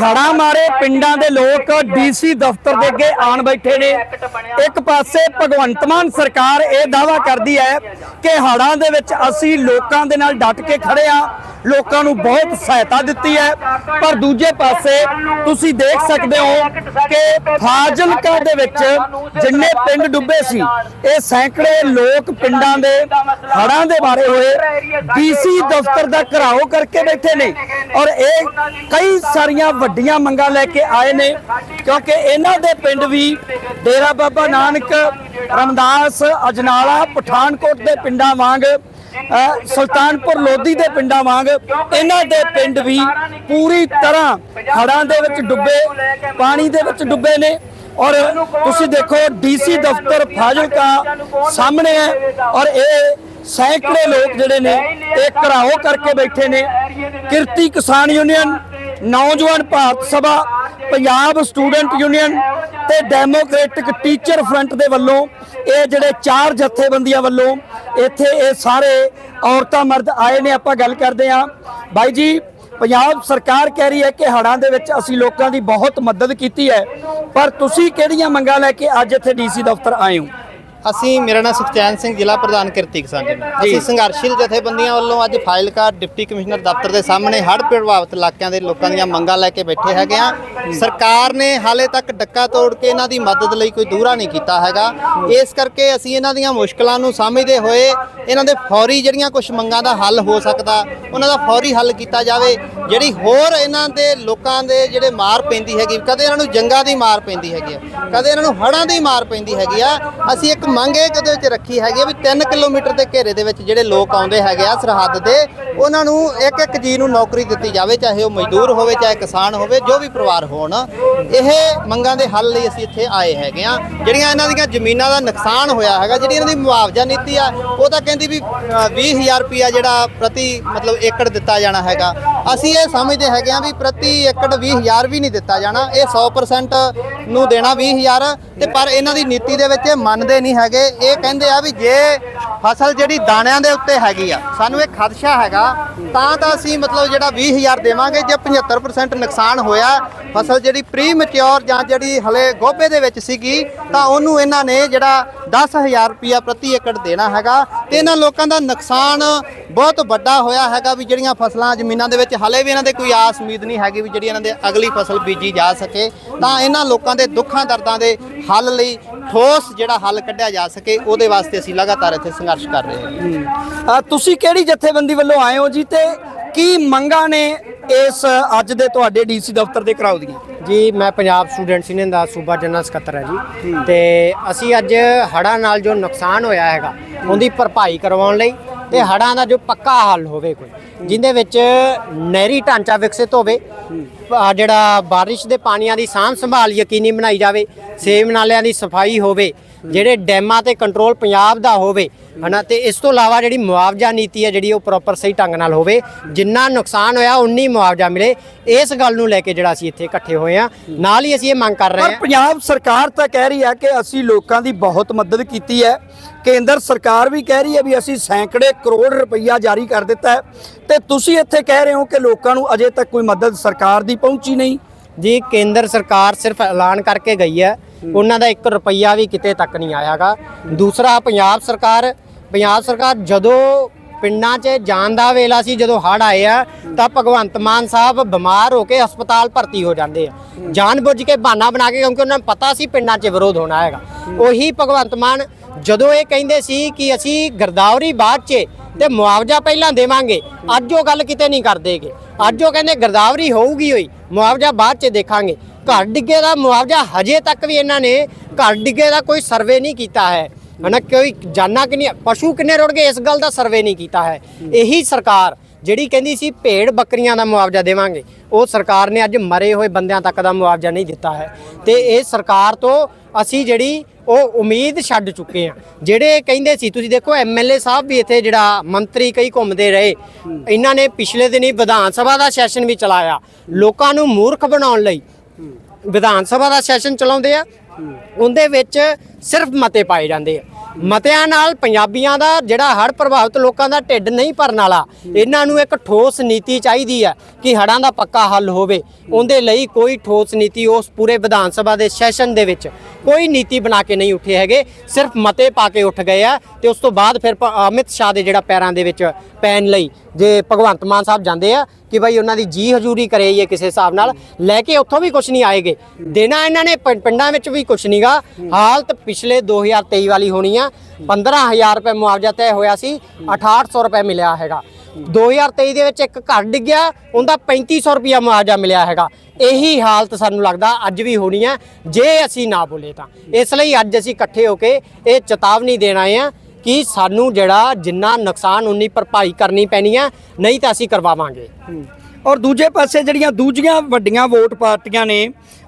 ਹੜਾ ਮਾਰੇ ਪਿੰਡਾਂ ਦੇ ਲੋਕ ਡੀਸੀ ਦਫ਼ਤਰ ਦੇ ਅੱਗੇ ਆਣ ਬੈਠੇ ਨੇ। ਇੱਕ ਪਾਸੇ ਭਗਵੰਤ ਮਾਨ ਸਰਕਾਰ ਇਹ ਦਾਵਾ ਕਰਦੀ ਹੈ ਕਿ ਹੜਾਂ ਦੇ ਵਿੱਚ ਅਸੀਂ ਲੋਕਾਂ ਦੇ ਨਾਲ ਡਟ ਕੇ ਖੜੇ ਆ ਲੋਕਾਂ ਨੂੰ ਬਹੁਤ ਸਹਾਇਤਾ ਦਿੱਤੀ ਹੈ। ਪਰ ਦੂਜੇ ਪਾਸੇ ਤੁਸੀਂ ਦੇਖ ਸਕਦੇ ਹੋ ਕਿ ਫਾਜ਼ਿਲਕਾ ਦੇ ਵਿੱਚ ਜਿੰਨੇ ਪਿੰਡ ਡੁੱਬੇ ਸੀ, ਇਹ ਸੈਂਕੜੇ ਲੋਕ ਪਿੰਡਾਂ ਦੇ ਹੜਾਂ ਦੇ ਬਾਰੇ ਹੋਏ ਡੀਸੀ ਦਫ਼ਤਰ ਦਾ ਘਰਾਓ ਕਰਕੇ ਬੈਠੇ ਨੇ। ਔਰ ਇਹ ਕਈ ਸਾਰੀਆਂ ਵੱਡੀਆਂ ਮੰਗਾਂ ਲੈ ਕੇ ਆਏ ਨੇ, ਕਿਉਂਕਿ ਇਹਨਾਂ ਦੇ ਪਿੰਡ ਵੀ ਡੇਰਾ ਬਾਬਾ ਨਾਨਕ, ਰਮਦਾਸ, ਅਜਨਾਲਾ, ਪਠਾਨਕੋਟ ਦੇ ਪਿੰਡਾਂ ਵਾਂਗ ਸੁਲਤਾਨਪੁਰ ਲੋਧੀ ਦੇ ਪਿੰਡਾਂ ਵਾਂਗ, ਇਹਨਾਂ ਦੇ ਪਿੰਡ ਵੀ ਪੂਰੀ ਤਰ੍ਹਾਂ ਹੜ੍ਹਾਂ ਦੇ ਵਿੱਚ ਡੁੱਬੇ, ਪਾਣੀ ਦੇ ਵਿੱਚ ਡੁੱਬੇ ਨੇ। ਔਰ ਤੁਸੀਂ ਦੇਖੋ, ਡੀਸੀ ਦਫ਼ਤਰ ਫਾਜ਼ਿਲਕਾ ਸਾਹਮਣੇ ਹੈ ਔਰ ਇਹ ਸੈਂਕੜੇ ਲੋਕ ਜਿਹੜੇ ਨੇ, ਇਹ ਘਰਾਓ ਕਰਕੇ ਬੈਠੇ ਨੇ। Kirti Kisan union Naujawan Bharat Sabha, Punjab student union ਤੇ ਡੈਮੋਕ੍ਰੈਟਿਕ ਟੀਚਰ ਫਰੰਟ ਦੇ ਵੱਲੋਂ, ਇਹ ਜਿਹੜੇ ਚਾਰ ਜਥੇਬੰਦੀਆਂ ਵੱਲੋਂ ਇੱਥੇ ਇਹ ਸਾਰੇ ਔਰਤਾਂ ਮਰਦ ਆਏ ਨੇ, ਆਪਾਂ ਗੱਲ ਕਰਦੇ ਹਾਂ। ਬਾਈ ਜੀ, ਪੰਜਾਬ ਸਰਕਾਰ ਕਹਿ ਰਹੀ ਹੈ ਕਿ ਹੜ੍ਹਾਂ ਦੇ ਵਿੱਚ ਅਸੀਂ ਲੋਕਾਂ ਦੀ ਬਹੁਤ ਮਦਦ ਕੀਤੀ ਹੈ, ਪਰ ਤੁਸੀਂ ਕਿਹੜੀਆਂ ਮੰਗਾਂ ਲੈ ਕੇ ਅੱਜ ਇੱਥੇ ਡੀਸੀ ਦਫ਼ਤਰ ਆਏ ਹੋ? ਅਸੀਂ ਮੇਰਾ ਨਾਮ ਸੁਖਚੈਨ ਸਿੰਘ ਜ਼ਿਲ੍ਹਾ ਪ੍ਰਧਾਨ ਕਿਰਤੀ ਕਿਸਾਨ ਯੂਨੀਅਨ ਅਸੀਂ ਸੰਘਰਸ਼ੀਲ ਜਥੇਬੰਦੀਆਂ ਵੱਲੋਂ ਅੱਜ ਫਾਈਲਕਾਰ ਡਿਪਟੀ ਕਮਿਸ਼ਨਰ ਦਫ਼ਤਰ ਦੇ ਸਾਹਮਣੇ ਹੜ੍ਹ ਪ੍ਰਭਾਵਿਤ ਇਲਾਕਿਆਂ ਦੇ ਲੋਕਾਂ ਦੀਆਂ ਮੰਗਾਂ ਲੈ ਕੇ ਬੈਠੇ ਹੈਗੇ ਆ ਸਰਕਾਰ ਨੇ ਹਾਲੇ ਤੱਕ ਡੱਕਾ ਤੋੜ ਕੇ ਇਹਨਾਂ ਦੀ ਮਦਦ ਲਈ ਕੋਈ ਦੂਰਾ ਨਹੀਂ ਕੀਤਾ ਹੈਗਾ। ਇਸ ਕਰਕੇ ਅਸੀਂ ਇਹਨਾਂ ਦੀਆਂ ਮੁਸ਼ਕਲਾਂ ਨੂੰ ਸਮਝਦੇ ਹੋਏ ਇਹਨਾਂ ਦੇ ਫੌਰੀ ਜਿਹੜੀਆਂ ਕੁਝ ਮੰਗਾਂ ਦਾ ਹੱਲ ਹੋ ਸਕਦਾ, ਉਹਨਾਂ ਦਾ ਫੌਰੀ ਹੱਲ ਕੀਤਾ ਜਾਵੇ। ਜਿਹੜੀ ਹੋਰ ਇਹਨਾਂ ਦੇ ਲੋਕਾਂ ਦੇ ਜਿਹੜੇ ਮਾਰ ਪੈਂਦੀ ਹੈਗੀ, ਕਦੇ ਇਹਨਾਂ ਨੂੰ ਜੰਗਾਂ ਦੀ ਮਾਰ ਪੈਂਦੀ ਹੈਗੀ ਆ, ਕਦੇ ਇਹਨਾਂ ਨੂੰ ਹੜ੍ਹਾਂ ਦੀ ਮਾਰ ਪੈਂਦੀ ਹੈਗੀ ਆ, ਅਸੀਂ ਇੱਕ ਮੰਗ ਇਹ ਕਦੇ ਵਿੱਚ ਰੱਖੀ ਹੈਗੀ ਆ ਵੀ 3 ਕਿਲੋਮੀਟਰ ਦੇ ਘੇਰੇ ਦੇ ਵਿੱਚ ਜਿਹੜੇ ਲੋਕ ਆਉਂਦੇ ਹੈਗੇ ਆ ਸਰਹੱਦ ਦੇ, ਉਹਨਾਂ ਨੂੰ ਇੱਕ ਇੱਕ ਜੀ ਨੂੰ ਨੌਕਰੀ ਦਿੱਤੀ ਜਾਵੇ, ਚਾਹੇ ਉਹ ਮਜ਼ਦੂਰ ਹੋਵੇ, ਚਾਹੇ ਕਿਸਾਨ ਹੋਵੇ, ਜੋ ਵੀ ਪਰਿਵਾਰ ਹੋਵੇ। ਹੋਣ। ਇਹ ਮੰਗਾਂ ਦੇ ਹੱਲ ਲਈ ਅਸੀਂ ਇੱਥੇ ਆਏ ਹੈਗੇ ਆ ਜਿਹੜੀਆਂ ਇਹਨਾਂ ਦੀਆਂ ਜ਼ਮੀਨਾਂ ਦਾ ਨੁਕਸਾਨ ਹੋਇਆ ਹੈਗਾ ਜਿਹੜੀ ਇਹਨਾਂ ਦੀ ਮੁਆਵਜ਼ਾ ਨੀਤੀ ਆ ਉਹ ਤਾਂ ਕਹਿੰਦੀ ਵੀ ਅ, 20000 ਰੁਪਇਆ ਜਿਹੜਾ ਪ੍ਰਤੀ ਮਤਲਬ ਏਕੜ ਦਿੱਤਾ ਜਾਣਾ ਹੈਗਾ। ਅਸੀਂ ਇਹ ਸਮਝਦੇ ਹੈਗੇ ਆ ਵੀ ਪ੍ਰਤੀ ਏਕੜ 20000 ਵੀ ਨਹੀਂ ਦਿੱਤਾ ਜਾਣਾ, ਇਹ 100% ਨੂੰ ਦੇਣਾ 20000 ਤੇ ਪਰ ਇਹਨਾਂ ਦੀ ਨੀਤੀ ਦੇ ਵਿੱਚ ਇਹ ਮੰਨਦੇ ਨਹੀਂ ਹੈਗੇ। ਇਹ ਕਹਿੰਦੇ ਆ ਵੀ ਜੇ ਫਸਲ ਜਿਹੜੀ ਦਾਣਿਆਂ ਦੇ ਉੱਤੇ ਹੈਗੀ ਆ, ਸਾਨੂੰ ਇਹ ਖਦਸ਼ਾ ਹੈਗਾ, ਤਾਂ ਤਾਂ ਅਸੀਂ ਮਤਲਬ ਜਿਹੜਾ 20000 ਦੇਵਾਂਗੇ, ਜੇ 75% ਨੁਕਸਾਨ ਹੋਇਆ, ਫਸਲ ਜਿਹੜੀ ਪ੍ਰੀ ਮੈਚਿਓਰ ਜਾਂ ਜਿਹੜੀ ਹਲੇ ਗੋਭੇ ਦੇ ਵਿੱਚ ਸੀਗੀ, ਤਾਂ ਉਹਨੂੰ ਇਹਨਾਂ ਨੇ ਜਿਹੜਾ 10000 ਰੁਪਿਆ ਪ੍ਰਤੀ ਏਕੜ ਦੇਣਾ ਹੈਗਾ। ਤੇ ਇਹਨਾਂ ਲੋਕਾਂ ਦਾ ਨੁਕਸਾਨ ਬਹੁਤ ਵੱਡਾ ਹੋਇਆ ਹੈਗਾ ਵੀ ਜਿਹੜੀਆਂ ਫਸਲਾਂ ਜ਼ਮੀਨਾਂ ਦੇ ਵਿੱਚ ਹਲੇ ਵੀ ਇਹਨਾਂ ਦੇ ਕੋਈ ਆਸ ਉਮੀਦ ਨਹੀਂ ਹੈਗੀ ਵੀ ਜਿਹੜੀ ਇਹਨਾਂ ਦੇ ਅਗਲੀ ਫਸਲ ਬੀਜੀ ਜਾ ਸਕੇ। ਤਾਂ ਇਹਨਾਂ ਲੋਕਾਂ ਦੇ ਦੁੱਖਾਂ ਦਰਦਾਂ ਦੇ ਹੱਲ ਲਈ ਠੋਸ ਜਿਹੜਾ ਹੱਲ ਕੱਢਿਆ ਜਾ ਸਕੇ, ਉਹਦੇ ਵਾਸਤੇ ਅਸੀਂ ਲਗਾਤਾਰ ਇੱਥੇ ਸੰਘਰਸ਼ ਕਰ ਰਹੇ ਹਾਂ। ਤੁਸੀਂ ਕਿਹੜੀ ਜਥੇਬੰਦੀ ਵੱਲੋਂ ਆਏ ਹੋ ਜੀ ਤੇ ਕੀ ਮੰਗਾਂ ਨੇ ਇਸ ਅੱਜ ਦੇ ਤੁਹਾਡੇ ਡੀਸੀ ਦਫ਼ਤਰ ਦੇ ਘਰਾਓ ਦੀਆਂ? ਜੀ ਮੈਂ ਪੰਜਾਬ ਸਟੂਡੈਂਟਸ ਯੂਨੀਅਨ ਦਾ ਸੂਬਾ ਜਨਰਲ ਸਕੱਤਰ ਹੈ ਜੀ। ਤੇ ਅਸੀਂ ਅੱਜ ਹੜ੍ਹਾਂ ਨਾਲ ਜੋ ਨੁਕਸਾਨ ਹੋਇਆ ਹੈਗਾ ਉਹਦੀ ਭਰਪਾਈ ਕਰਵਾਉਣ ਲਈ ਤੇ ਹੜ੍ਹਾਂ ਦਾ ਜੋ ਪੱਕਾ ਹੱਲ ਹੋਵੇ ਕੋਈ ਜਿੰਦੇ ਵਿੱਚ ਨਹਿਰੀ ਢਾਂਚਾ ਵਿਕਸਿਤ ਹੋਵੇ ਜਿਹੜਾ ਬਾਰਿਸ਼ ਦੇ ਪਾਣੀਆਂ ਦੀ ਸਾਂਭ ਸੰਭਾਲ ਯਕੀਨੀ ਬਣਾਈ ਜਾਵੇ ਸੇਮ ਨਾਲਿਆਂ ਦੀ ਸਫ਼ਾਈ ਹੋਵੇ ਜਿਹੜੇ ਡੈਮਾਂ ਤੇ ਕੰਟਰੋਲ ਪੰਜਾਬ ਦਾ ਹੋਵੇ ਹਨਾ ਤੇ ਇਸ ਤੋਂ ਇਲਾਵਾ ਜਿਹੜੀ ਮੁਆਵਜ਼ਾ ਨੀਤੀ ਹੈ ਜਿਹੜੀ ਉਹ ਪ੍ਰੋਪਰ ਸਹੀ ਢੰਗ ਨਾਲ ਹੋਵੇ ਜਿੰਨਾ ਨੁਕਸਾਨ ਹੋਇਆ ਉਨੀ ਮੁਆਵਜ਼ਾ ਮਿਲੇ। ਇਸ ਗੱਲ ਨੂੰ ਲੈ ਕੇ ਜਿਹੜਾ ਅਸੀਂ ਇੱਥੇ ਇਕੱਠੇ ਹੋਏ ਆ ਨਾਲ ਹੀ ਅਸੀਂ ਇਹ ਮੰਗ ਕਰ ਰਹੇ ਪਰ ਹਾਂ। ਪੰਜਾਬ ਸਰਕਾਰ ਤਾਂ ਕਹਿ ਰਹੀ ਹੈ ਕਿ ਅਸੀਂ ਲੋਕਾਂ ਦੀ ਬਹੁਤ ਮਦਦ ਕੀਤੀ ਹੈ। ਕੇਂਦਰ ਸਰਕਾਰ ਵੀ ਕਹਿ ਰਹੀ ਹੈ ਵੀ ਅਸੀਂ ਸੈਂਕੜੇ ਕਰੋੜ ਰੁਪਈਆ ਜਾਰੀ ਕਰ ਦਿੱਤਾ ਹੈ। ਤੇ ਤੁਸੀਂ ਇੱਥੇ ਕਹਿ ਰਹੇ ਹੋ ਕਿ ਲੋਕਾਂ ਨੂੰ ਅਜੇ ਤੱਕ ਕੋਈ ਮਦਦ ਸਰਕਾਰ ਦੀ ਪਹੁੰਚੀ ਨਹੀਂ। ਜੀ ਕੇਂਦਰ ਸਰਕਾਰ ਸਿਰਫ ਐਲਾਨ ਕਰਕੇ ਗਈ ਹੈ ਉਹਨਾਂ ਦਾ 1 ਰੁਪਈਆ ਵੀ ਕਿਤੇ ਤੱਕ ਨਹੀਂ ਆਇਆਗਾ। ਦੂਸਰਾ ਪੰਜਾਬ ਸਰਕਾਰ ਪੰਜਾਬ ਸਰਕਾਰ ਜਦੋਂ ਪਿੰਡਾਂ 'ਚ ਜਾਣ ਦਾ ਵੇਲਾ ਸੀ ਜਦੋਂ ਹੜ੍ਹ ਆਏ ਆ ਤਾਂ ਭਗਵੰਤ ਮਾਨ ਸਾਹਿਬ ਬਿਮਾਰ ਹੋ ਕੇ ਹਸਪਤਾਲ ਭਰਤੀ ਹੋ ਜਾਂਦੇ ਆ। ਜਾਣ ਬੁੱਝ ਕੇ ਬਹਾਨਾ ਬਣਾ ਕੇ ਕਿਉਂਕਿ ਉਹਨਾਂ ਨੂੰ ਪਤਾ ਸੀ ਪਿੰਡਾਂ 'ਚ ਵਿਰੋਧ ਹੋਣਾ ਹੈਗਾ। ਉਹੀ ਭਗਵੰਤ ਮਾਨ ਜਦੋਂ ਇਹ ਕਹਿੰਦੇ ਸੀ ਕਿ ਅਸੀਂ ਗਰਦਾਵਰੀ ਬਾਅਦ 'ਚ ਤੇ ਮੁਆਵਜ਼ਾ ਪਹਿਲਾਂ ਦੇਵਾਂਗੇ ਅੱਜ ਉਹ ਗੱਲ ਕਿਤੇ ਨਹੀਂ ਕਰਦੇਗੇ ਅੱਜ ਉਹ ਕਹਿੰਦੇ ਗਰਦਾਵਰੀ ਹੋਊਗੀ ਹੋਈ ਮੁਆਵਜ਼ਾ ਬਾਅਦ 'ਚ ਦੇਖਾਂਗੇ। ਘਰ ਡਿੱਗੇ ਦਾ ਮੁਆਵਜ਼ਾ ਹਜੇ ਤੱਕ ਵੀ ਇਹਨਾਂ ਨੇ ਘਰ ਡਿੱਗੇ ਦਾ ਕੋਈ ਸਰਵੇ ਨਹੀਂ ਕੀਤਾ ਹੈ। ਹਨਾ, ਕੋਈ ਜਾਨਾ ਕਿੰਨੀ ਪਸ਼ੂ ਕਿੰਨੇ ਰੁੜ ਗਏ, ਇਸ ਗੱਲ ਦਾ ਸਰਵੇ ਨਹੀਂ ਕੀਤਾ ਹੈ। ਇਹੀ ਸਰਕਾਰ ਜਿਹੜੀ ਕਹਿੰਦੀ ਸੀ, ਭੇਡ ਬੱਕਰੀਆਂ ਦਾ ਮੁਆਵਜ਼ਾ ਦੇਵਾਂਗੇ, ਉਹ ਸਰਕਾਰ ਨੇ ਅੱਜ ਮਰੇ ਹੋਏ ਬੰਦਿਆਂ ਤੱਕ ਦਾ ਮੁਆਵਜ਼ਾ ਨਹੀਂ ਦਿੱਤਾ ਹੈ। ਤੇ ਇਹ ਸਰਕਾਰ ਤੋਂ ਅਸੀਂ ਜਿਹੜੀ ਉਹ ਉਮੀਦ ਛੱਡ ਚੁੱਕੇ ਆ ਜਿਹੜੇ ਕਹਿੰਦੇ ਸੀ, ਤੁਸੀਂ ਦੇਖੋ ਐਮਐਲਏ ਸਾਹਿਬ ਵੀ ਇੱਥੇ ਜਿਹੜਾ ਮੰਤਰੀ ਕਈ ਘੁੰਮਦੇ ਰਹੇ। ਇਹਨਾਂ ਨੇ ਪਿਛਲੇ ਦਿਨੀ ਵਿਧਾਨ ਸਭਾ ਦਾ ਸੈਸ਼ਨ ਵੀ ਚਲਾਇਆ। ਲੋਕਾਂ ਨੂੰ ਮੂਰਖ ਬਣਾਉਣ ਲਈ ਵਿਧਾਨ ਸਭਾ ਦਾ ਸੈਸ਼ਨ ਚਲਾਉਂਦੇ ਆ, ਉਹਦੇ ਵਿੱਚ ਸਿਰਫ ਮਤੇ ਪਾਏ ਜਾਂਦੇ ਆ। ਮਤਿਆਂ ਨਾਲ ਪੰਜਾਬੀਆਂ ਦਾ ਜਿਹੜਾ ਹੜ੍ਹ ਪ੍ਰਭਾਵਿਤ ਲੋਕਾਂ ਦਾ ਢਿੱਡ ਨਹੀਂ ਭਰਨ ਵਾਲਾ, ਇਹਨਾਂ ਨੂੰ ਇੱਕ ਠੋਸ ਨੀਤੀ ਚਾਹੀਦੀ ਹੈ ਕਿ ਹੜ੍ਹਾਂ ਦਾ ਪੱਕਾ ਹੱਲ ਹੋਵੇ। ਉਹਦੇ ਲਈ ਕੋਈ ਠੋਸ ਨੀਤੀ ਉਸ ਪੂਰੇ ਵਿਧਾਨ ਸਭਾ ਦੇ ਸੈਸ਼ਨ ਦੇ ਵਿੱਚ ਕੋਈ ਨੀਤੀ ਬਣਾ ਕੇ ਨਹੀਂ ਉੱਠੇ ਹੈਗੇ। ਸਿਰਫ ਮਤੇ ਪਾ ਕੇ ਉੱਠ ਗਏ ਆ ਤੇ ਉਸ ਤੋਂ ਬਾਅਦ ਫਿਰ ਅਮਿਤ ਸ਼ਾਹ ਦੇ ਜਿਹੜਾ ਪੈਰਾਂ ਦੇ ਵਿੱਚ ਪੈਣ ਲਈ ਜੇ ਭਗਵੰਤ ਮਾਨ ਸਾਹਿਬ ਜਾਂਦੇ ਆ ਕਿ ਭਾਈ ਉਹਨਾਂ ਦੀ ਜੀ ਹਜ਼ੂਰੀ ਕਰੇ ਇਹ ਕਿਸੇ ਹਿਸਾਬ ਨਾਲ, ਲੈ ਕੇ ਉੱਥੋਂ ਵੀ ਕੁਝ ਨਹੀਂ ਆਏਗੇ। ਦੇਣਾ ਇਹਨਾਂ ਨੇ ਪਿੰਡਾਂ ਵਿੱਚ ਵੀ ਕੁਝ ਨਹੀਂਗਾ ਹਾਲਤ ਪਿਛਲੇ 2023 ਵਾਲੀ ਹੋਣੀ ਆ। 15000 ਰੁਪਏ ਮੁਆਵਜ਼ਾ ਤੈਅ ਹੋਇਆ ਸੀ 6800 ਰੁਪਏ ਮਿਲਿਆ ਹੈਗਾ। 2023 ਦੇ ਵਿੱਚ ਇੱਕ ਘਰ ਡਿੱਗਿਆ ਉਹਦਾ 3500 ਰੁਪਇਆ ਮੁਆਵਜ਼ਾ ਮਿਲਿਆ ਹੈਗਾ। ਇਹੀ ਹਾਲਤ ਸਾਨੂੰ ਲੱਗਦਾ ਅੱਜ ਵੀ ਹੋਣੀ ਹੈ ਜੇ ਅਸੀਂ ਨਾ ਬੋਲੇ ਤਾਂ। ਇਸ ਲਈ ਅੱਜ ਅਸੀਂ ਇਕੱਠੇ ਹੋ ਕੇ ਇਹ ਚੇਤਾਵਨੀ ਦੇਣ ਆਏ ਆ ਕਿ ਸਾਨੂੰ ਜਿਹੜਾ ਜਿੰਨਾ ਨੁਕਸਾਨ ਉਨੀ ਭਰਪਾਈ ਕਰਨੀ ਪੈਣੀ ਹੈ ਨਹੀਂ ਤਾਂ ਅਸੀਂ ਕਰਵਾਵਾਂਗੇ। ਔਰ ਦੂਜੇ ਪਾਸੇ ਜਿਹੜੀਆਂ ਦੂਜੀਆਂ ਵੱਡੀਆਂ ਵੋਟ ਪਾਰਟੀਆਂ ਨੇ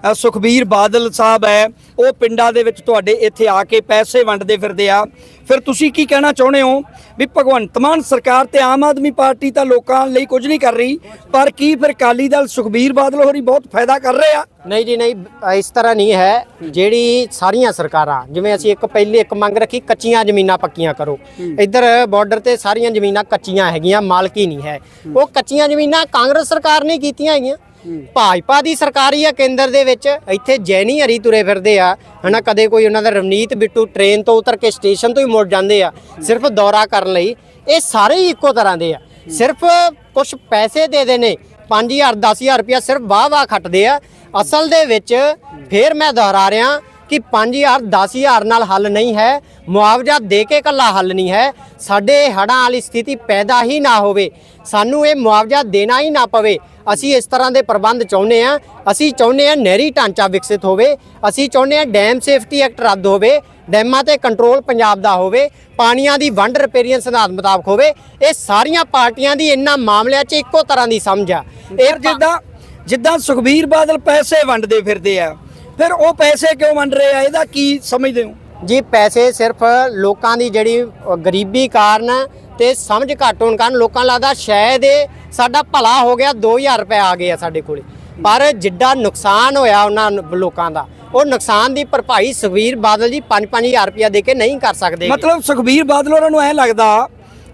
ਸੁਖਬੀਰ ਬਾਦਲ ਸਾਹਿਬ ਹੈ, ਉਹ ਪਿੰਡਾਂ ਦੇ ਵਿੱਚ ਤੁਹਾਡੇ ਇੱਥੇ ਆ ਕੇ ਪੈਸੇ ਵੰਡਦੇ ਫਿਰਦੇ ਆ। ਫਿਰ ਤੁਸੀਂ ਕੀ ਕਹਿਣਾ ਚਾਹੁੰਦੇ ਹੋ ਵੀ ਭਗਵੰਤ ਮਾਨ ਸਰਕਾਰ ਤੇ ਆਮ ਆਦਮੀ ਪਾਰਟੀ ਤਾਂ ਲੋਕਾਂ ਲਈ ਕੁਝ ਨਹੀਂ ਕਰ ਰਹੀ, ਪਰ ਕੀ ਫਿਰ ਕਾਲੀ ਦਲ ਸੁਖਬੀਰ ਬਾਦਲ ਹੋਰੀ ਬਹੁਤ ਫਾਇਦਾ ਕਰ ਰਹੇ ਆ? ਨਹੀਂ ਜੀ, ਨਹੀਂ ਇਸ ਤਰ੍ਹਾਂ ਨਹੀਂ ਹੈ। ਜਿਹੜੀ ਸਾਰੀਆਂ ਸਰਕਾਰਾਂ, ਜਿਵੇਂ ਅਸੀਂ ਇੱਕ ਪਹਿਲੇ ਇੱਕ ਮੰਗ ਰੱਖੀ, ਕੱਚੀਆਂ ਜ਼ਮੀਨਾਂ ਪੱਕੀਆਂ ਕਰੋ। ਇੱਧਰ ਬਾਰਡਰ ਤੇ ਸਾਰੀਆਂ ਜ਼ਮੀਨਾਂ ਕੱਚੀਆਂ ਹੈਗੀਆਂ, ਮਾਲਕੀ ਨਹੀਂ ਹੈ। ਉਹ ਕੱਚੀਆਂ ਜ਼ਮੀਨਾਂ ਕਾਂਗਰਸ ਸਰਕਾਰ ਨੇ ਕੀਤੀਆਂ ਹੈਗੀਆਂ। ਭਾਜਪਾ ਦੀ ਸਰਕਾਰ ਹੀ ਆ ਕੇਂਦਰ ਦੇ ਵਿੱਚ, ਇੱਥੇ ਜੈਨੀ ਹਰੀ ਤੁਰੇ ਫਿਰਦੇ ਆ, ਹਨਾ, ਕਦੇ ਕੋਈ ਉਹਨਾਂ ਦਾ ਰਵਨੀਤ ਬਿੱਟੂ ਟ੍ਰੇਨ ਤੋਂ ਉਤਰ ਕੇ ਸਟੇਸ਼ਨ ਤੋਂ ਹੀ ਮੁੜ ਜਾਂਦੇ ਆ, ਸਿਰਫ ਦੌਰਾ ਕਰਨ ਲਈ, ਇਹ ਸਾਰੇ ਹੀ ਇੱਕੋ ਤਰ੍ਹਾਂ ਦੇ ਆ, ਸਿਰਫ ਕੁਝ ਪੈਸੇ ਦੇ ਦੇ ਨੇ 5000 10000 ਰੁਪਇਆ ਸਿਰਫ ਵਾਹ ਵਾਹ ਖੱਟਦੇ ਆ, ਅਸਲ ਦੇ ਵਿੱਚ ਫੇਰ ਮੈਂ ਦੁਹਰਾ ਰਿਹਾ ਕਿ 5000 10000 ਨਾਲ ਹੱਲ ਨਹੀਂ ਹੈ, ਮੁਆਵਜ਼ਾ ਦੇ ਕੇ ਕੱਲਾ ਹੱਲ ਨਹੀਂ ਹੈ, ਸਾਡੇ ਹੜਾਂ ਵਾਲੀ ਸਥਿਤੀ ਪੈਦਾ ਹੀ ਨਾ ਹੋਵੇ, ਸਾਨੂੰ ਇਹ ਮੁਆਵਜ਼ਾ ਦੇਣਾ ਹੀ ਨਾ ਪਵੇ ਅਸੀਂ ਇਸ ਤਰ੍ਹਾਂ ਦੇ ਪ੍ਰਬੰਧ ਚਾਹੁੰਦੇ ਆ ਅਸੀਂ ਚਾਹੁੰਦੇ ਆ ਨਹਿਰੀ ਢਾਂਚਾ ਵਿਕਸਿਤ ਹੋਵੇ। ਅਸੀਂ ਚਾਹੁੰਦੇ ਆ ਡੈਮ ਸੇਫਟੀ ਐਕਟ ਰੱਦ ਹੋਵੇ। ਡੈਮਾਂ ਤੇ ਕੰਟਰੋਲ ਪੰਜਾਬ ਦਾ ਹੋਵੇ। ਪਾਣੀਆਂ ਦੀ ਵੰਡ ਰਿਪੇਰੀਅਨ ਸਿਧਾਂਤ ਮੁਤਾਬਕ ਹੋਵੇ। ਇਹ ਸਾਰੀਆਂ ਪਾਰਟੀਆਂ ਦੀ ਇਹਨਾਂ ਮਾਮਲਿਆਂ 'ਚ ਇੱਕੋ ਤਰ੍ਹਾਂ ਦੀ ਸਮਝ ਆ। ਇਹ ਜਿੱਦਾਂ ਜਿੱਦਾਂ ਸੁਖਬੀਰ ਬਾਦਲ ਪੈਸੇ ਵੰਡਦੇ ਫਿਰਦੇ ਆ ਫਿਰ ਉਹ ਪੈਸੇ ਕਿਉਂ ਵੰਡ ਰਹੇ ਆ? ਇਹਦਾ ਕੀ ਸਮਝਦੇ ਹੋ? ਜੀ ਪੈਸੇ ਸਿਰਫ ਲੋਕਾਂ ਦੀ ਜਿਹੜੀ ਗਰੀਬੀ ਕਾਰਨ ਤੇ ਸਮਝ ਘੱਟ ਹੋਣ ਕਾਰਨ ਲੋਕਾਂ ਨੂੰ ਲੱਗਦਾ ਸ਼ਾਇਦ ਇਹ ਸਾਡਾ ਭਲਾ ਹੋ ਗਿਆ 2000 ਰੁਪਏ ਆ ਗਏ ਆ ਸਾਡੇ ਕੋਲੇ। ਪਰ ਜਿੱਡਾ ਨੁਕਸਾਨ ਹੋਇਆ ਉਹਨਾਂ ਲੋਕਾਂ ਦਾ, ਉਹ ਨੁਕਸਾਨ ਦੀ ਭਰਪਾਈ ਸੁਖਬੀਰ ਬਾਦਲ ਜੀ 5-5000 ਰੁਪਇਆ ਦੇ ਕੇ ਨਹੀਂ ਕਰ ਸਕਦੇ। ਮਤਲਬ ਸੁਖਬੀਰ ਬਾਦਲ ਉਹਨਾਂ ਨੂੰ ਐ ਲੱਗਦਾ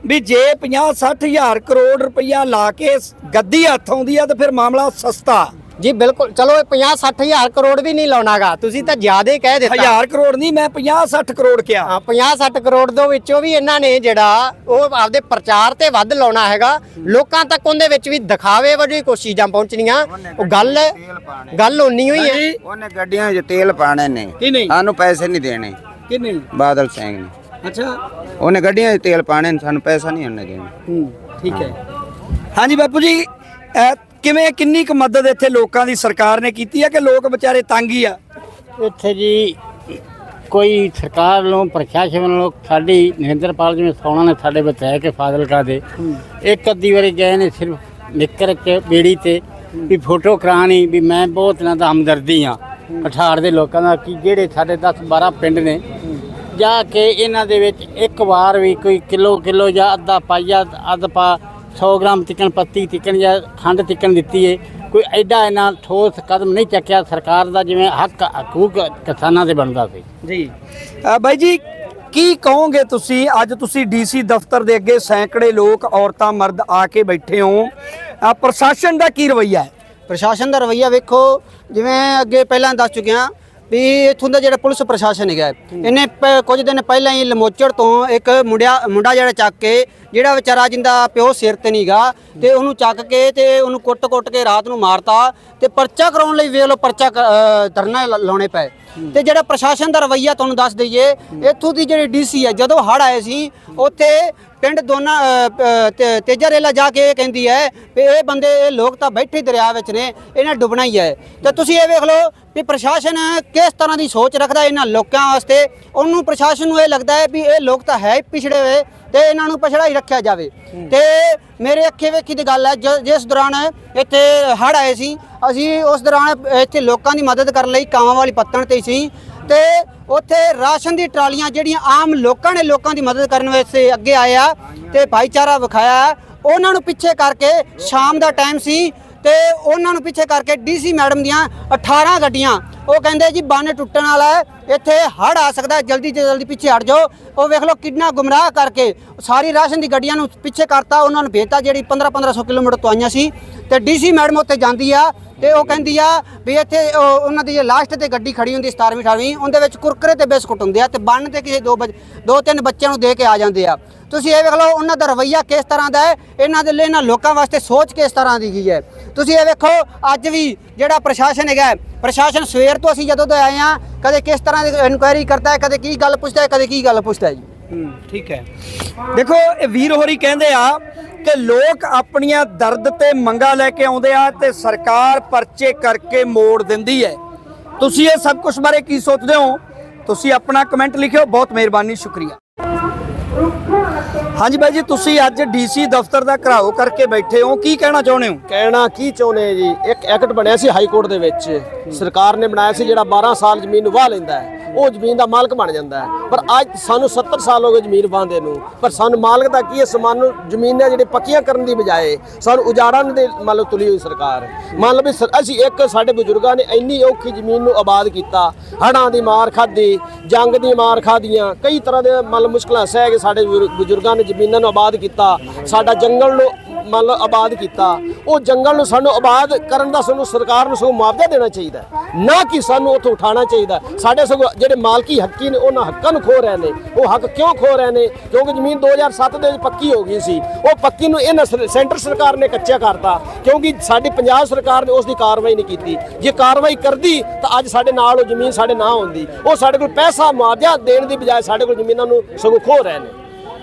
ਵੀ ਜੇ 50 60000 ਕਰੋੜ ਰੁਪਈਆ ਲਾ ਕੇ ਗੱਦੀ ਹੱਥ ਆਉਂਦੀ ਆ ਤਾਂ ਫਿਰ ਮਾਮਲਾ ਸਸਤਾ। ਜੀ ਬਿਲਕੁਲ। ਚਲੋ ਇਹ 50-60000 ਕਰੋੜ ਵੀ ਨਹੀਂ ਲਾਉਣਾਗਾ। ਤੁਸੀਂ ਤਾਂ ਜ਼ਿਆਦਾ ਹੀ ਕਹਿ ਦਿੱਤਾ। ਹਜ਼ਾਰ ਕਰੋੜ ਨਹੀਂ ਮੈਂ 50 60 ਕਰੋੜ ਕਿਹਾ। ਹਾਂ 50-60 ਕਰੋੜ ਦੇ ਵਿੱਚੋਂ ਵੀ ਇਹਨਾਂ ਨੇ ਜਿਹੜਾ ਉਹ ਆਪਦੇ ਪ੍ਰਚਾਰ ਤੇ ਵੱਧ ਲਾਉਣਾ ਹੈਗਾ। ਲੋਕਾਂ ਤੱਕ ਉਹਦੇ ਵਿੱਚ ਵੀ ਦਿਖਾਵੇ ਵਜੋਂ ਕੁਝ ਚੀਜ਼ਾਂ ਪਹੁੰਚਣੀਆਂ। ਉਹ ਗੱਲ ਗੱਲ ਉਨੀ ਹੋਈ ਹੈ। ਉਹਨੇ ਗੱਡੀਆਂ 'ਚ ਤੇਲ ਪਾਣੇ ਨੇ। ਕੀ ਨਹੀਂ? ਸਾਨੂੰ ਪੈਸੇ ਨਹੀਂ ਦੇਣੇ। ਕਿ ਨਹੀਂ? ਬਾਦਲ ਸਿੰਘ ਨੇ। ਅੱਛਾ। ਉਹਨੇ ਗੱਡੀਆਂ 'ਚ ਤੇਲ ਪਾਣੇ ਨੇ ਸਾਨੂੰ ਪੈਸਾ ਨਹੀਂ ਉਹਨੇ ਦੇਣਾ। ਹੂੰ ਠੀਕ ਹੈ। ਹਾਂਜੀ ਬਾਪੂ ਜੀ ਕਿਵੇਂ ਕਿੰਨੀ ਕੁ ਮਦਦ ਇੱਥੇ ਲੋਕਾਂ ਦੀ ਸਰਕਾਰ ਨੇ ਕੀਤੀ ਹੈ ਕਿ ਲੋਕ ਵਿਚਾਰੇ ਤੰਗ ਹੀ ਆ? ਇੱਥੇ ਜੀ ਕੋਈ ਸਰਕਾਰ ਵੱਲੋਂ ਪ੍ਰਸ਼ਾਸਨ ਵੱਲੋਂ ਸਾਡੀ ਨਰਿੰਦਰਪਾਲ ਜਿਵੇਂ ਸੋਣਾ ਨੇ ਸਾਡੇ ਬਤਾਇਆ ਕਿ ਫਾਜ਼ਿਲਕਾ ਦੇ ਇੱਕ ਅੱਧੀ ਵਾਰੀ ਗਏ ਨੇ ਸਿਰਫ ਨਿੱਕਰ ਕੇ ਬੇੜੀ ਤੇ ਵੀ ਫੋਟੋ ਕਰਾਣੀ ਵੀ ਮੈਂ ਬਹੁਤ ਇਹਨਾਂ ਦਾ ਹਮਦਰਦੀ ਆ ਅਠਾੜ ਦੇ ਲੋਕਾਂ ਦਾ ਕਿ ਜਿਹੜੇ ਸਾਡੇ 10 12 ਪਿੰਡ ਨੇ ਜਾ ਕੇ ਇਹਨਾਂ ਦੇ ਵਿੱਚ ਇੱਕ ਵਾਰ ਵੀ ਕੋਈ ਕਿਲੋ ਕਿਲੋ ਜਾਂ ਅੱਧਾ ਪਾਈਆ ਅੱਧ ਪਾ 100 ਗ੍ਰਾਮ ਚਿਕਨ ਪੱਤੀ ਚਿਕਨ ਜਾਂ ਖੰਡ ਚਿਕਨ ਦਿੱਤੀ ਏ। ਕੋਈ ਐਡਾ ਇਹਨਾਂ ਠੋਸ ਕਦਮ ਨਹੀਂ ਚੱਕਿਆ ਸਰਕਾਰ ਦਾ ਜਿਵੇਂ ਹੱਕ ਹਕੂਕ ਕਿਸਾਨਾਂ ਦੇ ਬਣਦਾ ਸੀ। ਜੀ। ਬਾਈ ਜੀ ਕੀ ਕਹੋਗੇ ਤੁਸੀਂ? ਅੱਜ ਤੁਸੀਂ ਡੀਸੀ ਦਫ਼ਤਰ ਦੇ ਅੱਗੇ ਸੈਂਕੜੇ ਲੋਕ ਔਰਤਾਂ ਮਰਦ ਆ ਕੇ ਬੈਠੇ ਹੋ। ਪ੍ਰਸ਼ਾਸਨ ਦਾ ਕੀ ਰਵੱਈਆ ਹੈ? ਪ੍ਰਸ਼ਾਸਨ ਦਾ ਰਵੱਈਆ ਵੇਖੋ ਜਿਵੇਂ ਅੱਗੇ ਪਹਿਲਾਂ ਦੱਸ ਚੁੱਕਿਆ ਵੀ ਇਥੋਂ ਦਾ ਜਿਹੜਾ ਪੁਲਿਸ ਪ੍ਰਸ਼ਾਸਨ ਹੈਗਾ, ਇਹਨੇ ਪ- ਕੁਝ ਦਿਨ ਪਹਿਲਾਂ ਹੀ ਲਮੋਚੜ ਤੋਂ ਇੱਕ ਮੁੰਡਿਆ, ਮੁੰਡਾ ਜਿਹੜਾ ਚੱਕ ਕੇ, ਜਿਹੜਾ ਵਿਚਾਰਾ ਜਿੰਦਾ ਪਿਓ ਸਿਰ ਤੇ ਨਹੀਂਗਾ ਤੇ ਉਹਨੂੰ ਚੱਕ ਕੇ ਤੇ ਉਹਨੂੰ ਕੁੱਟ-ਕੁੱਟ ਕੇ ਰਾਤ ਨੂੰ ਮਾਰਤਾ ਤੇ ਪਰਚਾ ਕਰਾਉਣ ਲਈ ਵੇਖ ਲਓ ਪਰਚਾ ਧਰਨਾ ਲਾ- ਲਾਉਣੇ ਪਏ। ਤੇ ਜਿਹੜਾ ਪ੍ਰਸ਼ਾਸਨ ਦਾ ਰਵੱਈਆ ਤੁਹਾਨੂੰ ਦੱਸ ਦਈਏ, ਇੱਥੋਂ ਦੀ ਜਿਹੜੀ ਡੀਸੀ ਹੈ, ਜਦੋਂ ਹੜ ਆਏ ਸੀ, ਉੱਥੇ ਪਿੰਡ ਦੋਨਾ ਤੇਜਾ ਰੇਲਾ ਜਾ ਕੇ ਇਹ ਕਹਿੰਦੀ ਹੈ ਵੀ ਇਹ ਬੰਦੇ, ਇਹ ਲੋਕ ਤਾਂ ਬੈਠੇ ਦਰਿਆ ਵਿੱਚ ਨੇ, ਇਹਨਾਂ ਡੁੱਬਣਾ ਹੀ ਹੈ। ਤੇ ਤੁਸੀਂ ਇਹ ਵੇਖ ਲਓ ਵੀ ਪ੍ਰਸ਼ਾਸਨ ਕਿਸ ਤਰ੍ਹਾਂ ਦੀ ਸੋਚ ਰੱਖਦਾ ਇਹਨਾਂ ਲੋਕਾਂ ਵਾਸਤੇ। ਉਹਨੂੰ ਪ੍ਰਸ਼ਾਸਨ ਨੂੰ ਇਹ ਲੱਗਦਾ ਹੈ ਵੀ ਇਹ ਲੋਕ ਤਾਂ ਹੈ ਹੀ ਪਿਛੜੇ ਹੋਏ ਤੇ ਇਹਨਾਂ ਨੂੰ ਪਛੜਾ ਹੀ ਰੱਖਿਆ ਜਾਵੇ। ਤੇ ਮੇਰੇ ਅੱਖੇ ਵੇਖੀ ਦੀ ਗੱਲ ਹੈ, ਜ- ਜਿਸ ਦੌਰਾਨ ਇੱਥੇ ਹੜ ਆਏ ਸੀ ਅਸੀਂ ਉਸ ਦੌਰਾਨ ਇੱਥੇ ਲੋਕਾਂ ਦੀ ਮਦਦ ਕਰਨ ਲਈ ਕਾਵਾਂ ਵਾਲੀ ਪੱਤਣ ਤੇ ਸੀ ਤੇ ਉੱਥੇ ਰਾਸ਼ਨ ਦੀ ਟਰਾਲੀਆਂ ਜਿਹੜੀਆਂ ਆਮ ਲੋਕਾਂ ਨੇ ਲੋਕਾਂ ਦੀ ਮਦਦ ਕਰਨ ਵਾਸਤੇ ਅੱਗੇ ਆਏ ਆ ਤੇ ਭਾਈਚਾਰਾ ਵਿਖਾਇਆ। ਉਹਨਾਂ ਨੂੰ ਪਿੱਛੇ ਕਰਕੇ ਸ਼ਾਮ ਦਾ ਟਾਈਮ ਸੀ ਤੇ ਉਹਨਾਂ ਨੂੰ ਪਿੱਛੇ ਕਰਕੇ ਡੀਸੀ ਮੈਡਮ ਦੀਆਂ 18 ਗੱਡੀਆਂ। ਉਹ ਕਹਿੰਦੇ ਜੀ, ਬੰਨ ਟੁੱਟਣ ਵਾਲਾ ਹੈ, ਇੱਥੇ ਹੜ ਆ ਸਕਦਾ ਜਲਦੀ ਤੋਂ ਜਲਦੀ ਪਿੱਛੇ ਹਟ ਜਾਓ। ਉਹ ਵੇਖ ਲਓ ਕਿੰਨਾ ਗੁੰਮਰਾਹ ਕਰਕੇ ਸਾਰੀ ਰਾਸ਼ਨ ਦੀ ਗੱਡੀਆਂ ਨੂੰ ਪਿੱਛੇ ਕਰਤਾ, ਉਹਨਾਂ ਨੂੰ ਭੇਜਤਾ, ਜਿਹੜੀ 15 1500 ਕਿਲੋਮੀਟਰ ਤੋਂ ਆਈਆਂ ਸੀ। ਤੇ ਡੀਸੀ ਮੈਡਮ ਉੱਥੇ ਜਾਂਦੀ ਆ ਤੇ ਉਹ ਕਹਿੰਦੀ ਆ ਵੀ ਇੱਥੇ ਉਹ- ਉਹਨਾਂ ਦੀ ਲਾਸਟ ਤੇ ਗੱਡੀ ਖੜੀ ਹੁੰਦੀ 17ਵੀਂ 18ਵੀਂ ਉਹਦੇ ਵਿੱਚ ਕੁਰਕਰੇ ਤੇ ਬਿਸਕੁਟ ਹੁੰਦੇ ਆ ਤੇ ਬੰਨ ਤੇ ਕਿਸੇ ਦੋ ਬੱਚ- ਦੋ ਤਿੰਨ ਬੱਚਿਆਂ ਨੂੰ ਦੇ ਕੇ ਆ ਜਾਂਦੇ ਆ। ਤੁਸੀਂ ਇਹ ਵੇਖ ਲਓ ਉਹਨਾਂ ਦਾ ਰਵਈਆ ਕਿਸ ਤਰ੍ਹਾਂ ਦਾ ਹੈ? ਇਹਨਾਂ ਦੇ ਲਈ ਇਹਨਾਂ ਲੋਕਾਂ ਵਾਸਤੇ ਸੋਚ ਕਿਸ ਤਰ੍ਹਾਂ ਦੀ ਗਈ ਹੈ? ਤੁਸੀਂ ਇਹ ਵੇਖੋ ਅੱਜ ਵੀ ਜਿਹੜਾ ਪ੍ਰਸ਼ਾਸਨ ਹੈਗਾ ਹੈ, ਪ੍ਰਸ਼ਾਸਨ ਸਵੇਰ ਤੋਂ ਅਸੀਂ ਜਦੋਂ ਦੇ ਆਏ ਆ ਕਦੇ ਕਿਸ ਤਰ੍ਹਾਂ ਦੀ ਇਨਕੁਆਇਰੀ ਕਰਦਾ ਹੈ ਕਦੇ ਕੀ ਗੱਲ ਪੁੱਛਦਾ ਹੈ ਕਦੇ ਕੀ ਗੱਲ ਪੁੱਛਦਾ ਹੈ ਜੀ। ਠੀਕ ਹੈ। ਦੇਖੋ ਇਹ ਵੀਰ ਹੋਰੀ ਕਹਿੰਦੇ ਆ ਕਿ ਲੋਕ ਆਪਣੀਆਂ ਦਰਦ ਤੇ ਮੰਗਾ ਲੈ ਕੇ ਆਉਂਦੇ ਆ ਤੇ ਸਰਕਾਰ ਪਰਚੇ ਕਰਕੇ ਮੋੜ ਦਿੰਦੀ ਹੈ। ਤੁਸੀਂ ਇਹ ਸਭ ਕੁਝ ਬਾਰੇ ਕੀ ਸੋਚਦੇ ਹੋ? ਤੁਸੀਂ ਆਪਣਾ ਕਮੈਂਟ ਲਿਖਿਓ। ਬਹੁਤ ਮਿਹਰਬਾਨੀ, ਸ਼ੁਕਰੀਆ। ਹਾਂਜੀ ਬਾਈ ਜੀ, ਤੁਸੀਂ ਅੱਜ ਡੀਸੀ ਦਫ਼ਤਰ ਦਾ ਘਰਾਓ ਕਰਕੇ ਬੈਠੇ ਹੋ। ਕੀ ਕਹਿਣਾ ਚਾਹੁੰਦੇ ਹੋ? ਕਹਿਣਾ ਕੀ ਚਾਹੁੰਦੇ ਜੀ? ਇੱਕ ਐਕਟ ਬਣਿਆ ਸੀ ਹਾਈ ਕੋਰਟ ਦੇ ਵਿੱਚ। ਸਰਕਾਰ ਨੇ ਬਣਾਇਆ ਸੀ ਜਿਹੜਾ 12 ਸਾਲ ਜ਼ਮੀਨ ਨੂੰ ਵਾਹ ਲੈਂਦਾ ਹੈ। ਉਹ ਜ਼ਮੀਨ ਦਾ ਮਾਲਕ ਬਣ ਜਾਂਦਾ ਹੈ। ਪਰ ਅੱਜ ਸਾਨੂੰ 70 ਸਾਲ ਹੋ ਗਏ ਜ਼ਮੀਨ ਵਾਹਦੇ ਨੂੰ। ਪਰ ਸਾਨੂੰ ਮਾਲਕ ਦਾ ਕੀ ਹੈ? ਸਮਾਨ ਜ਼ਮੀਨ ਜ਼ਮੀਨਾਂ ਜਿਹੜੇ ਪੱਕੀਆਂ ਕਰਨ ਦੀ ਬਜਾਏ ਸਾਨੂੰ ਉਜਾੜਨ ਦੇ ਮੰਨ ਲਓ ਤੁਲੀ ਹੋਈ ਸਰਕਾਰ। ਮੰਨ ਲਓ ਵੀ ਅਸੀਂ ਇੱਕ ਸਾਡੇ ਬਜ਼ੁਰਗਾਂ ਨੇ ਇੰਨੀ ਔਖੀ ਜ਼ਮੀਨ ਨੂੰ ਆਬਾਦ ਕੀਤਾ। ਹੜ੍ਹਾਂ ਦੀ ਮਾਰ ਖਾਧੀ, ਜੰਗ ਦੀ ਮਾਰ ਖਾਧੀਆਂ। ਕਈ ਤਰ੍ਹਾਂ ਦੇ ਮੰਨ ਲਓ ਮੁਸ਼ਕਲਾਂ ਸਹਿ ਕੇ ਸਾਡੇ ਬਜ਼ੁਰਗਾਂ ਨੇ ਜ਼ਮੀਨਾਂ ਨੂੰ ਆਬਾਦ ਕੀਤਾ, ਸਾਡਾ ਜੰਗਲ ਨੂੰ ਮੰਨ ਲਓ ਆਬਾਦ ਕੀਤਾ, ਉਹ ਜੰਗਲ ਨੂੰ ਸਾਨੂੰ ਆਬਾਦ ਕਰਨ ਦਾ ਸਾਨੂੰ ਸਰਕਾਰ ਨੂੰ ਸਗੋਂ ਮੁਆਵਜ਼ਾ ਦੇਣਾ ਚਾਹੀਦਾ ਨਾ ਕਿ ਸਾਨੂੰ ਉੱਥੋਂ ਉਠਾਉਣਾ ਚਾਹੀਦਾ ਸਾਡੇ ਸਗੋਂ ਜਿਹੜੇ ਮਾਲਕੀ ਹੱਕੀ ਨੇ, ਉਹਨਾਂ ਹੱਕਾਂ ਨੂੰ ਖੋ ਰਹੇ ਨੇ। ਉਹ ਹੱਕ ਕਿਉਂ ਖੋ ਰਹੇ ਨੇ? ਕਿਉਂਕਿ ਜ਼ਮੀਨ 2007 ਦੇ ਵਿੱਚ ਪੱਕੀ ਹੋ ਗਈ ਸੀ। ਉਹ ਪੱਕੀ ਨੂੰ ਇਹਨਾਂ ਸਰ- ਸੈਂਟਰ ਸਰਕਾਰ ਨੇ ਕੱਚਾ ਕਰਤਾ। ਕਿਉਂਕਿ ਸਾਡੀ ਪੰਜਾਬ ਸਰਕਾਰ ਨੇ ਉਸ ਦੀ ਕਾਰਵਾਈ ਨਹੀਂ ਕੀਤੀ। ਜੇ ਕਾਰਵਾਈ ਕਰਦੀ, ਤਾਂ ਅੱਜ ਸਾਡੇ ਨਾਲ ਉਹ ਜ਼ਮੀਨ ਸਾਡੇ ਨਾ ਹੁੰਦੀ ਉਹ ਸਾਡੇ ਕੋਲ ਪੈਸਾ ਮੁਆਵਜ਼ਾ ਦੇਣ ਦੀ ਬਜਾਏ ਸਾਡੇ ਕੋਲ ਜ਼ਮੀਨਾਂ ਨੂੰ ਸਗੋਂ ਖੋ ਰਹੇ ਨੇ।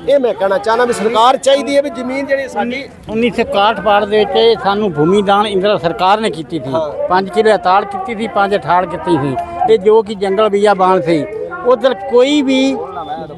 ਇਹ ਮੈਂ ਕਹਿਣਾ ਚਾਹਨਾ ਵੀ ਸਰਕਾਰ ਚਾਹੀਦੀ ਹੈ ਵੀ ਜ਼ਮੀਨ ਜਿਹੜੀ ਸਾਡੀ 1961 ਪਾੜ ਦੇ ਵਿੱਚ ਇਹ ਸਾਨੂੰ ਭੂਮੀ ਦਾਨ ਇੰਦਰਾ ਸਰਕਾਰ ਨੇ ਕੀਤੀ ਸੀ। 5 ਕਿਲੋ ਅਤਾੜ ਕੀਤੀ ਸੀ 5 ਅਠਾੜ ਕੀਤੀ ਸੀ। ਤੇ ਜੋ ਕਿ ਜੰਗਲ ਬਿਆਬਾਨ ਸੀ। ਉਧਰ ਕੋਈ ਵੀ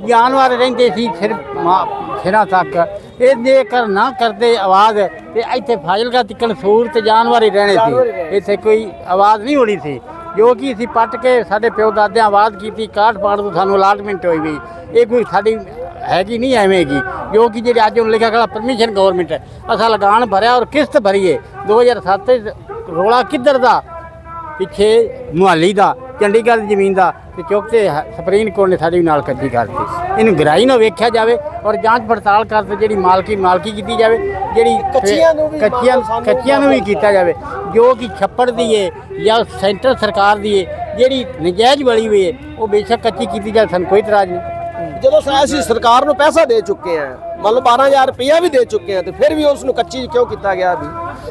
ਜਾਨਵਰ ਰਹਿੰਦੇ ਸੀ ਸਿਰਫ ਮਾ- ਸਿਰਾਂ ਤੱਕ। ਇਹ ਜੇਕਰ ਨਾ ਕਰਦੇ ਆਵਾਜ਼ ਤੇ ਇੱਥੇ ਫਾਜ਼ਿਲਕਾ ਤਿੱਕਣ ਸੂਰ ਤੇ ਜਾਨਵਰ ਹੀ ਰਹਿਣੇ ਸੀ। ਇੱਥੇ ਕੋਈ ਆਵਾਜ਼ ਨਹੀਂ ਹੋਣੀ ਸੀ। ਜੋ ਕਿ ਅਸੀਂ ਪੱਟ ਕੇ ਸਾਡੇ ਪਿਓ ਦਾਦਿਆਂ ਆਵਾਜ਼ ਕੀਤੀ, ਕਾਠ ਪਾੜ ਤੋਂ ਸਾਨੂੰ ਅਲਾਟਮੈਂਟ ਹੋਈ ਵੀ। ਇਹ ਕੋਈ ਸਾਡੀ ਹੈਗੀ ਨਹੀਂ ਐਵੇਂਗੀ ਜੋ ਕਿ ਜਿਹੜੇ ਅੱਜ ਉਹ ਲਿਖਿਆ ਖੜਾ ਪਰਮਿਸ਼ਨ ਗਵਰਨਮੈਂਟ ਹੈ। ਅਸਾਂ ਲਗਾਨ ਭਰਿਆ ਔਰ ਕਿਸ਼ਤ ਭਰੀਏ। 2007 ਚ ਰੋਲਾ ਕਿੱਧਰ ਦਾ? ਪਿੱਛੇ ਮੁਹਾਲੀ ਦਾ। ਚੰਡੀਗੜ੍ਹ ਦੀ ਜ਼ਮੀਨ ਦਾ ਤੇ ਹ- ਸੁਪਰੀਮ ਕੋਰਟ ਨੇ ਸਾਡੀ ਨਾਲ ਕੱਚੀ ਕਰਤੀ। ਇਹਨੂੰ ਗਹਿਰਾਈ ਨਾਲ ਵੇਖਿਆ ਜਾਵੇ ਔਰ ਜਾਂਚ ਪੜਤਾਲ ਕਰਕੇ ਜਿਹੜੀ ਮਾਲਕੀ ਮਾਲਕੀ ਕੀਤੀ ਜਾਵੇ ਜਿਹੜੀ ਕੱਚੀਆਂ ਨੂੰ ਵੀ ਕੱਚੀਆਂ ਕੱਚੀਆਂ ਨੂੰ ਵੀ ਕੀਤਾ ਜਾਵੇ। ਜੋ ਕਿ ਛੱਪੜ ਦੀ ਏ ਜਾਂ ਸੈਂਟਰ ਸਰਕਾਰ ਦੀ ਏ ਜਿਹੜੀ ਨਜਾਇਜ਼ ਬਣੀ ਹੋਈ ਏ ਉਹ ਬੇਸ਼ੱਕ ਕੱਚੀ ਕੀਤੀ ਜਾਵੇ ਸਾਨੂੰ ਕੋਈ ਇਤਰਾਜ਼ ਨਹੀਂ। ਜਦੋਂ ਅਸੀਂ ਸਰਕਾਰ ਨੂੰ ਪੈਸਾ ਦੇ ਚੁੱਕੇ ਆ ਮੰਨ ਲਓ 12000 ਰੁਪਇਆ ਵੀ ਦੇ ਚੁੱਕੇ ਆ ਤੇ ਫਿਰ ਵੀ ਉਸ ਨੂੰ ਕੱਚੀ ਕਿਉਂ ਕੀਤਾ ਗਿਆ ਵੀ?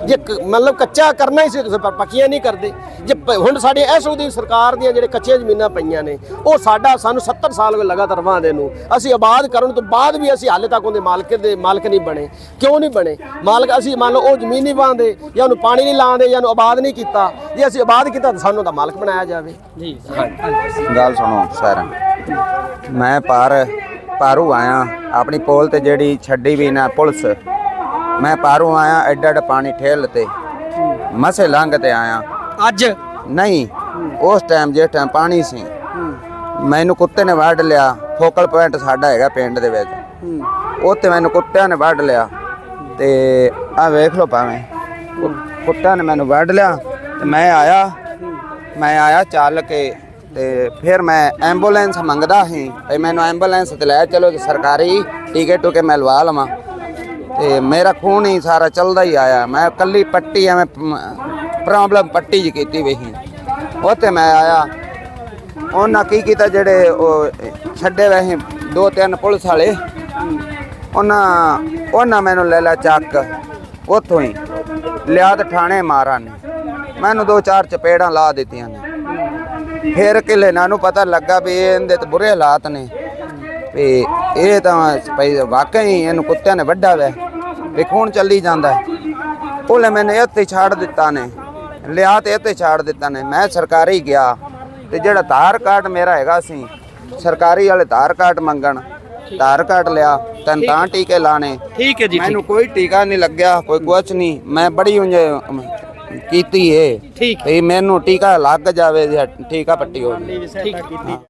ਜੇ ਕ- ਮਤਲਬ ਕੱਚਾ ਕਰਨਾ ਹੀ ਸੀ ਤੁਸੀਂ ਪਰ ਪੱਕੀਆਂ ਨਹੀਂ ਕਰਦੇ। ਜੇ ਹੁਣ ਸਾਡੇ ਇਸ ਉਹਦੀ ਸਰਕਾਰ ਦੀਆਂ ਜਿਹੜੇ ਕੱਚੀਆਂ ਜ਼ਮੀਨਾਂ ਪਈਆਂ ਨੇ ਉਹ ਸਾਡਾ ਸਾਨੂੰ 70 ਸਾਲ ਲਗਾਤਾਰ ਵਾਹਦੇ ਨੂੰ। ਅਸੀਂ ਆਬਾਦ ਕਰਨ ਤੋਂ ਬਾਅਦ ਵੀ ਅਸੀਂ ਹਾਲੇ ਤੱਕ ਉਹਦੇ ਮਾਲਕ ਦੇ ਮਾਲਕ ਨਹੀਂ ਬਣੇ। ਕਿਉਂ ਨਹੀਂ ਬਣੇ? ਮਾਲਕ ਅਸੀਂ ਮੰਨ ਲਓ ਉਹ ਜ਼ਮੀਨ ਨਹੀਂ ਵਾਹਦੇ ਜਾਂ ਉਹਨੂੰ ਪਾਣੀ ਨਹੀਂ ਲਾਉਂਦੇ ਜਾਂ ਉਹਨੂੰ ਆਬਾਦ ਨਹੀਂ ਕੀਤਾ। ਜੇ ਅਸੀਂ ਆਬਾਦ ਕੀਤਾ ਤਾਂ ਸਾਨੂੰ ਉਹਦਾ ਮਾਲਕ ਬਣਾਇਆ ਜਾਵੇ। ਗੱਲ ਸੁਣੋ ਸਾਰਾ। ਮੈਂ ਪਾਰ ਪਾਰੂ ਆਇਆ। ਆਪਣੀ ਪੋਲ ਤੇ ਜਿਹੜੀ ਛੱਡੀ ਵੀ ਨਾ ਪੁਲਿਸ ਮੈਂ ਪਾਰੂ ਆਇਆ ਐਡਾ ਐਡਾ ਪਾਣੀ ਠੇਲ ਤੇ। ਮਸੇ ਲੰਘ ਤੇ ਆਇਆ। ਅੱਜ? ਨਹੀਂ ਉਸ ਟਾਈਮ ਜੇ ਟਾਈਮ ਪਾਣੀ ਸੀ। ਮੈਨੂੰ ਕੁੱਤੇ ਨੇ ਵੱਢ ਲਿਆ। ਫੋਕਲ ਪੁਆਇੰਟ ਸਾਡਾ ਹੈਗਾ ਪਿੰਡ ਦੇ ਵਿੱਚ। ਉੱਥੇ ਮੈਨੂੰ ਕੁੱਤਿਆਂ ਨੇ ਵੱਢ ਲਿਆ। ਤੇ ਆ ਵੇਖ ਲਓ ਭਾਵੇਂ। ਕੁੱਤਿਆਂ ਨੇ ਮੈਨੂੰ ਵੱਢ ਲਿਆ। ਤੇ ਮੈਂ ਆਇਆ। ਮੈਂ ਆਇਆ ਚੱਲ ਕੇ। ਤੇ ਫਿਰ ਮੈਂ ਐਂਬੂਲੈਂਸ ਮੰਗਦਾ ਸੀ। ਤੇ ਮੈਨੂੰ ਐਂਬੂਲੈਂਸ ਤੇ ਲੈ ਚਲੋ ਸਰਕਾਰੀ। ਟਿਕਟ ਟੁਕੇ ਮੈਂ ਲਵਾ ਲਵਾਂ। ਤੇ ਮੇਰਾ ਖੂਨ ਹੀ ਸਾਰਾ ਚੱਲਦਾ ਹੀ ਆਇਆ। ਮੈਂ ਕੱਲੀ ਪੱਟੀ ਐਵੇਂ ਪ੍ਰੋਬਲਮ ਪੱਟੀ ਜੀ ਕੀਤੀ ਵੇ ਸੀ। ਉੱਥੇ ਮੈਂ ਆਇਆ। ਉਹਨਾਂ ਕੀ ਕੀਤਾ ਜਿਹੜੇ ਉਹ ਛੱਡੇ ਵੈਸੇ ਦੋ ਤਿੰਨ ਪੁਲਿਸ ਵਾਲੇ। ਉਹਨਾਂ ਉਹਨਾਂ ਮੈਨੂੰ ਲੈ ਲਿਆ ਚੱਕ ਉੱਥੋਂ ਹੀ। ਲਿਆ ਤੇ ਥਾਣੇ ਮਾਰਾਂ ਨੇ। ਮੈਨੂੰ ਦੋ ਚਾਰ ਚਪੇੜਾਂ ਲਾ ਦਿੱਤੀਆਂ ਨੇ। ਫਿਰ ਕਿਲੇ ਨਾ ਨੂੰ ਪਤਾ ਲੱਗਾ ਵੀ ਇਹਦੇ ਤੇ ਬੁਰੇ ਹਾਲਾਤ ਨੇ। ਵੀ ਇਹ ਤਾਂ ਭਈ ਵਾਕਈ ਇਹਨੂੰ ਕੁੱਤਿਆਂ ਨੇ ਵੱਢਾ ਵੈ। ਵੀ ਖੂਨ ਚੱਲੀ ਜਾਂਦਾ ਹੈ। ਉਹਲੇ ਮੈਨੇ ਇੱਥੇ ਛੱਡ ਦਿੱਤਾ ਨੇ। ਲਿਆ ਤੇ ਇੱਥੇ ਛੱਡ ਦਿੱਤਾ ਨੇ। ਮੈਂ ਸਰਕਾਰੀ ਗਿਆ ਤੇ ਜਿਹੜਾ ਧਾਰ ਕਾਰਡ ਮੇਰਾ ਹੈਗਾ ਸੀ ਸਰਕਾਰੀ ਵਾਲੇ ਧਾਰ ਕਾਰਡ ਮੰਗਣ ਧਾਰ ਕਾਰਡ ਲਿਆ ਤੈਨੂੰ ਤਾਂ ਟੀਕੇ ਲਾਣੇ। ਠੀਕ ਹੈ ਜੀ ਮੈਨੂੰ ਕੋਈ ਟੀਕਾ ਨਹੀਂ ਲੱਗਿਆ ਕੋਈ ਕੁਛ ਨਹੀਂ। ਮੈਂ ਬੜੀ ਉਂਝ ਅਮ, ਕੀਤੀ ਏ। ਠੀਕ। ਮੈਨੂੰ ਟੀਕਾ ਲੱਗ ਜਾਵੇ ਜਾਂ ਟੀਕਾ ਪੱਟੀ ਹੋ ਜਾਵੇ। ਠੀਕ।